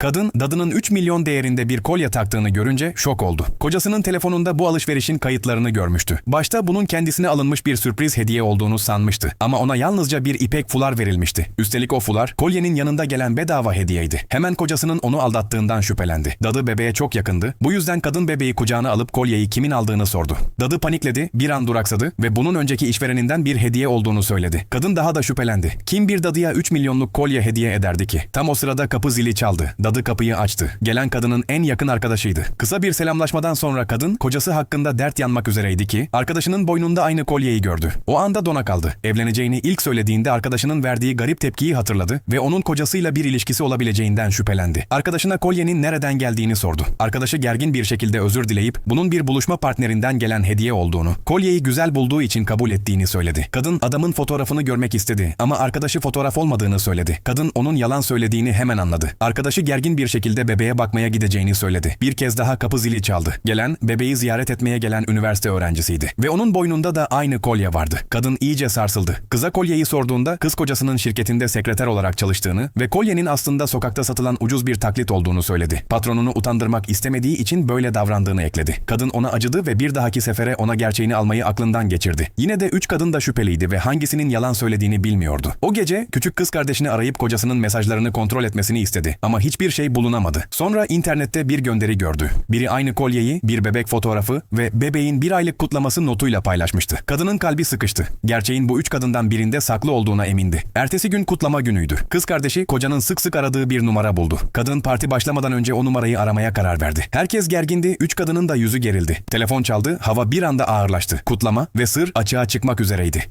Kadın, dadının 3 milyon değerinde bir kolye taktığını görünce şok oldu. Kocasının telefonunda bu alışverişin kayıtlarını görmüştü. Başta bunun kendisine alınmış bir sürpriz hediye olduğunu sanmıştı. Ama ona yalnızca bir ipek fular verilmişti. Üstelik o fular, kolyenin yanında gelen bedava hediyeydi. Hemen kocasının onu aldattığından şüphelendi. Dadı bebeğe çok yakındı. Bu yüzden kadın bebeği kucağına alıp kolyeyi kimin aldığını sordu. Dadı panikledi, bir an duraksadı ve bunun önceki işvereninden bir hediye olduğunu söyledi. Kadın daha da şüphelendi. Kim bir dadıya 3 milyonluk kolye hediye ederdi ki? Tam o sırada kapı zili çaldı. Dadı kapıyı açtı. Gelen kadının en yakın arkadaşıydı. Kısa bir selamlaşmadan sonra kadın kocası hakkında dert yanmak üzereydi ki arkadaşının boynunda aynı kolyeyi gördü. O anda dona kaldı. Evleneceğini ilk söylediğinde arkadaşının verdiği garip tepkiyi hatırladı ve onun kocasıyla bir ilişkisi olabileceğinden şüphelendi. Arkadaşına kolyenin nereden geldiğini sordu. Arkadaşı gergin bir şekilde özür dileyip bunun bir buluşma partnerinden gelen hediye olduğunu, kolyeyi güzel bulduğu için kabul ettiğini söyledi. Kadın adamın fotoğrafını görmek istedi ama arkadaşı fotoğraf olmadığını söyledi. Kadın onun yalan söylediğini hemen anladı. Arkadaşı gergin bir şekilde bebeğe bakmaya gideceğini söyledi. Bir kez daha kapı zili çaldı. Gelen, bebeği ziyaret etmeye gelen üniversite öğrencisiydi. Ve onun boynunda da aynı kolye vardı. Kadın iyice sarsıldı. Kıza kolyeyi sorduğunda kız kocasının şirketinde sekreter olarak çalıştığını ve kolyenin aslında sokakta satılan ucuz bir taklit olduğunu söyledi. Patronunu utandırmak istemediği için böyle davrandığını ekledi. Kadın ona acıdı ve bir dahaki sefere ona gerçeğini almayı aklından geçirdi. Yine de üç kadın da şüpheliydi ve hangisinin yalan söylediğini bilmiyordu. O gece küçük kız kardeşini arayıp kocasının mesajlarını kontrol etmesini istedi ama hiçbir şey bulunamadı. Sonra internette bir gönderi gördü. Biri aynı kolyeyi, bir bebek fotoğrafı ve bebeğin bir aylık kutlaması notuyla paylaşmıştı. Kadının kalbi sıkıştı. Gerçeğin bu üç kadından birinde saklı olduğuna emindi. Ertesi gün kutlama günüydü. Kız kardeşi kocanın sık sık aradığı bir numara buldu. Kadın parti başlamadan önce o numarayı aramaya karar verdi. Herkes gergindi, üç kadının da yüzü gerildi. Telefon çaldı, hava bir anda ağırlaştı. Kutlama ve sır açığa çıkmak üzereydi.